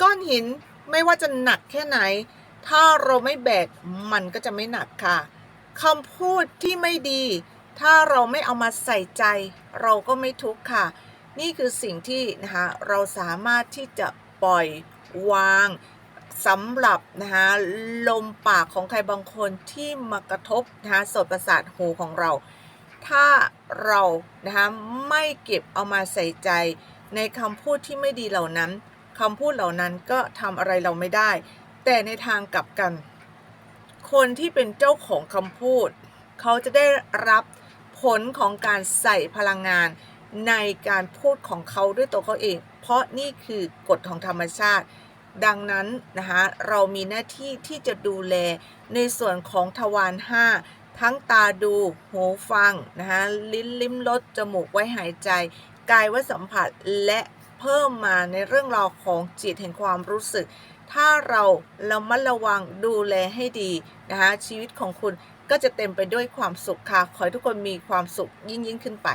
ก้อนหินไม่ว่าจะหนักแค่ไหน ถ้าเราไม่แบกมันก็จะไม่หนักค่ะคำพูดที่ไม่ดี ถ้าเราไม่เอามาใส่ใจ เราก็ไม่ทุกข์ค่ะ นี่คือสิ่งที่นะคะเราสามารถที่จะปล่อยวางสำหรับนะคะลมปากของใครบางคนที่มากระทบนะคะสดประสาทหูของเรา ถ้าเรานะคะไม่เก็บเอามาใส่ใจในคำพูดที่ไม่ดีเหล่านั้น คำพูดเหล่านั้นก็ทำอะไรเราไม่ได้ แต่ในทางกลับกัน คนที่เป็นเจ้าของคำพูด เขาจะได้รับผลของการใส่พลังงานในการพูดของเขาด้วยตัวเขาเอง เพราะนี่คือกฎของธรรมชาติ ดังนั้นนะคะเรามีหน้าที่ที่จะดูแลในส่วนของทวาร5ทั้งตาดูหูฟังนะคะลิ้นลิ้มรสจมูกไว้หายใจ กายว้สัมผัสและ เพิ่มมาในเรื่องราวของจิตแห่งความรู้สึก ถ้าเราระมัดระวังดูแลให้ดีนะคะชีวิตของคุณก็จะเต็มไปด้วยความสุขค่ะ ขอให้ทุกคนมีความสุขยิ่งยิ่งขึ้นไป